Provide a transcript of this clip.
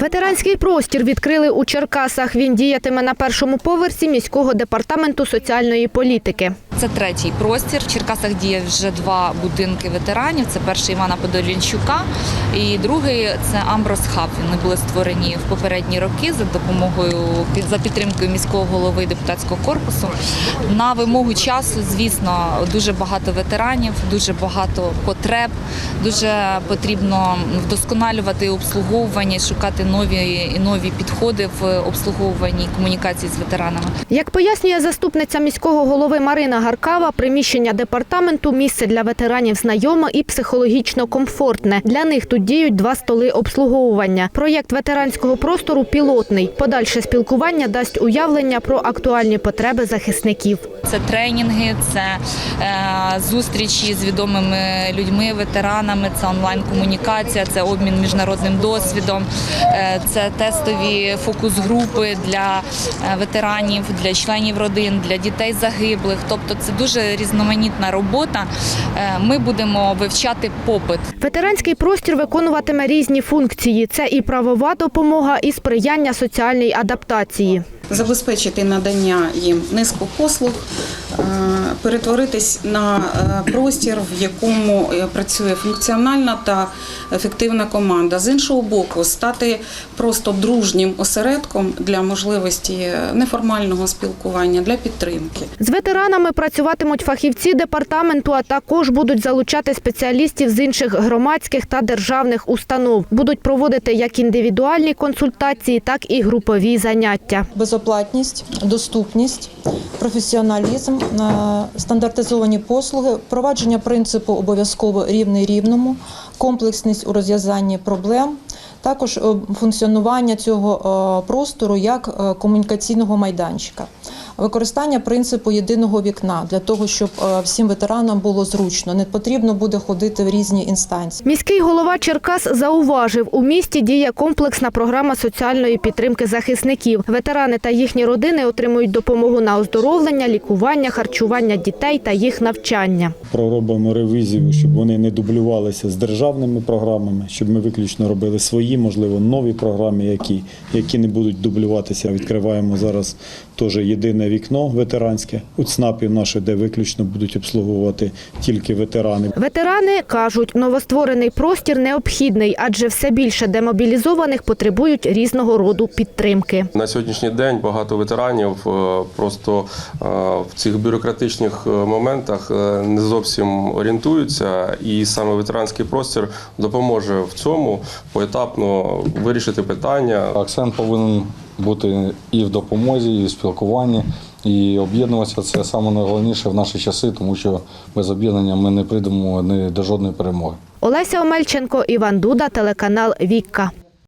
Ветеранський простір відкрили у Черкасах. Він діятиме на першому поверсі міського департаменту соціальної політики. Це третій простір. В Черкасах діє вже два будинки ветеранів. Це перший Івана Подолінчука і другий це Амброс Хаб. Вони були створені в попередні роки за допомогою за підтримкою міського голови депутатського корпусу. На вимогу часу, звісно, дуже багато ветеранів, дуже багато потреб. Дуже потрібно вдосконалювати обслуговування, шукати нові і нові підходи в обслуговуванні комунікації з ветеранами. Як пояснює заступниця міського голови Марина Гаркава, приміщення департаменту місце для ветеранів знайоме і психологічно комфортне. Для них тут діють два столи обслуговування. Проєкт ветеранського простору пілотний. Подальше спілкування дасть уявлення про актуальні потреби захисників. Це тренінги, це е, зустрічі з відомими людьми, ветеранами, це онлайн-комунікація, це обмін міжнародним досвідом, е, це тестові фокус-групи для е, ветеранів, для членів родин, для дітей загиблих. Тобто це дуже різноманітна робота. Е, ми будемо вивчати попит. Ветеранський простір виконуватиме різні функції. Це і правова допомога, і сприяння соціальній адаптації. забезпечити надання їм низку послуг, перетворитись на е, простір, в якому е, працює функціональна та ефективна команда. З іншого боку, стати просто дружнім осередком для можливості е, неформального спілкування, для підтримки. З ветеранами працюватимуть фахівці департаменту, а також будуть залучати спеціалістів з інших громадських та державних установ. Будуть проводити як індивідуальні консультації, так і групові заняття. безоплатність, доступність, професіоналізм, е, стандартизовані послуги, впровадження принципу обов'язково рівний рівному, комплексність у розв'язанні проблем. Також е, функціонування цього е, простору як комунікаційного майданчика, використання принципу єдиного вікна для того, щоб е, всім ветеранам було зручно. Не потрібно буде ходити в різні інстанції. Міський голова Черкас зауважив, у місті діє комплексна програма соціальної підтримки захисників. Ветерани та їхні родини отримують допомогу на оздоровлення, лікування, харчування дітей та їх навчання. проробимо ревізію, щоб вони не дублювалися з державними програмами, щоб ми виключно робили свої, можливо, нові програми, які, які не будуть дублюватися. Відкриваємо зараз теж єдине вікно ветеранське у ЦНАПі наше, де виключно будуть обслуговувати тільки ветерани. Ветерани кажуть, новостворений простір необхідний, адже все більше демобілізованих потребують різного роду підтримки. На сьогоднішній день багато ветеранів е, просто е, в цих бюрократичних е, моментах не зовсім орієнтуються, і саме ветеранський простір допоможе в цьому поетапно вирішити питання. Акцент повинен бути і в допомозі, і в спілкуванні. І об'єднуватися це саме найголовніше в наші часи, тому що без об'єднання ми не прийдемо до жодної перемоги. Олеся Омельченко, Іван Дуда, телеканал Вікка.